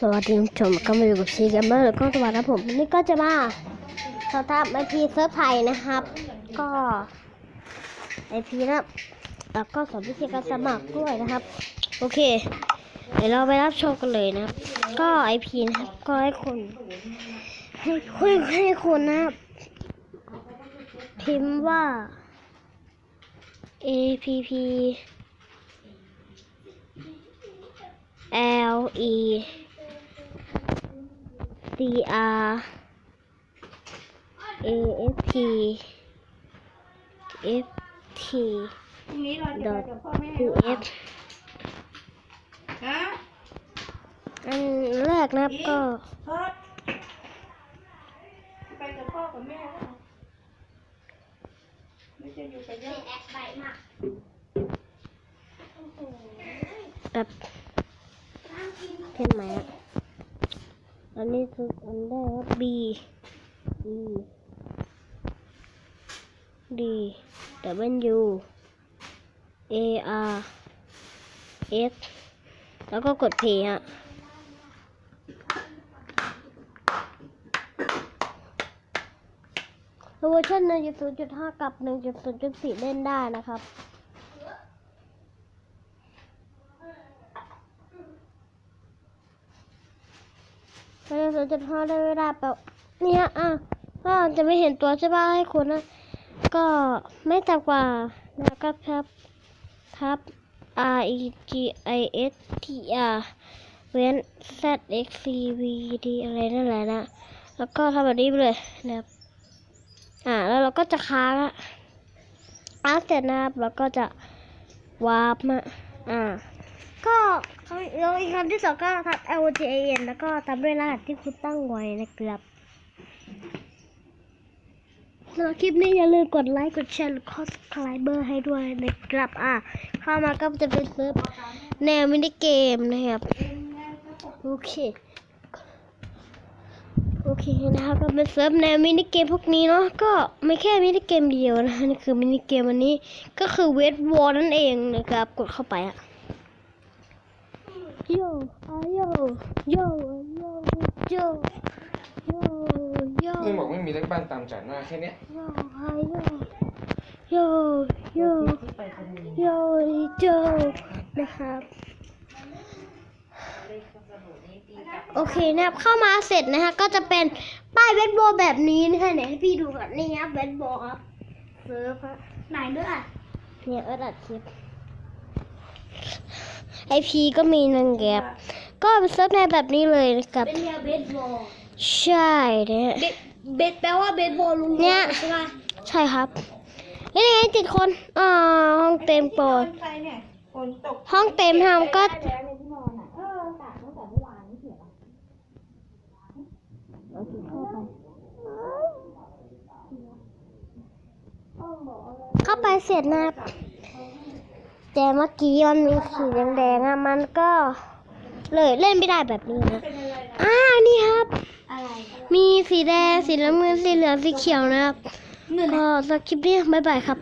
สวัสดีคุณผู้ชมก็มาอยู่กับซีเกมเมอร์แล้วก็สวัสดีครับผมนนี้ก็จะมาสตาร์ทไอพีเซิร์ฟไทยนะครับ ก็ไอพีนะแล้วก็สอนวิธีการสมัครด้วยนะครับ โอเค เดี๋ยวเราไปรับชมกันเลยนะครับ ก็ไอพีนะครับก็ให้คุณให้คุณให้คุณนะครับพิมพ์ว่า A P P L E C R A F T F T พรุ่งนี้เราจะไปกับพ่อแม่ C F ฮะอันแรกนะครับก็พ่อไปกับพ่อกับแม่เหรอไม่จะอยู่กับย่าแบบเห็นไหมอะ อันนี้คืออันแรกครับ B E D W A R S แล้วก็กด P ฮะเวอร์ชัน1.0.5 กับ 1.0.4 เล่นได้นะครับ เราจะสนจุดห้าได้เวลาแบบเนี่ยอะก็จะไม่เห็นตัวใช่ป่ะให้คุณนะก็ไม่ต่ำกว่านะครับครับครับ R E G I S T R เว้น Z X C V D อะไรนั่นแหละนะ แล้วก็ทำแบบนี้ไปเลยนะครับอ่าแล้วเราก็จะค้างอะอาร์เสร็จนะครับแล้วก็จะวาร์ปมาอ่าก็ แล้วอีกคำที่สองก็ทำ L J A N แล้วก็ตามด้วยรหัสที่คุณตั้งไว้นะครับสำหรับคลิปนี้อย่าลืมกดไลค์ กดแชร์และกด subscribe ให้ด้วยนะครับ อะ เข้ามาก็จะเป็นเซิร์ฟแนวมินิเกมนะครับ โอเค โอเคนะครับ ก็เป็นเซิร์ฟแนวมินิเกมพวกนี้เนาะ ก็ไม่แค่มินิเกมเดียวนะนี่คือมินิเกมอันนี้ ก็คือเวทวอลนั่นเองนะครับ กดเข้าไปอะ โยอาโยโยโยโยโยโยมึงบอกไม่มีเลขบ้านตามจัดหน้าแค่เนี้ยโยอาโยโยโยโยโยนะครับโอเคนะครับเข้ามาเสร็จนะฮะก็จะเป็นป้ายเวทบอลแบบนี้นะคะเนี่ยให้พี่ดูก่อนนี่ครับเวทบอลครับเซิร์ฟฮะไหนด้วยอะเนี่ยเออดัดคลิป ไอพีก็มีหนึ่งแกบก็เป็นเซิร์ฟในแบบนี้เลยนะครับ เป็นแนวเบสบอลใช่เนี่ยเบสเบสแปลว่าเบสบอลลุงเนี่ยใช่ไหมใช่ครับนี่ไงติดคนอ่าห้องเต็มโปรดใครเนี่ยฝนตกห้องเต็มทำก็ได้แล้วในที่นอนอะเออตากตั้งแต่เมื่อวานนี่เสียเข้าไปเสร็จนะครับ แต่เมื่อกี้มันมีสีแดงๆอะมันก็เลยเล่นไม่ได้แบบนี้นะเป็นอะไรนะอ่านี่ครับ อะไรมีสีแดงสีน้ำเงินสีเหลืองสีเขียวนะครับเงินก็สคริปต์นี้บ๊ายบายครับ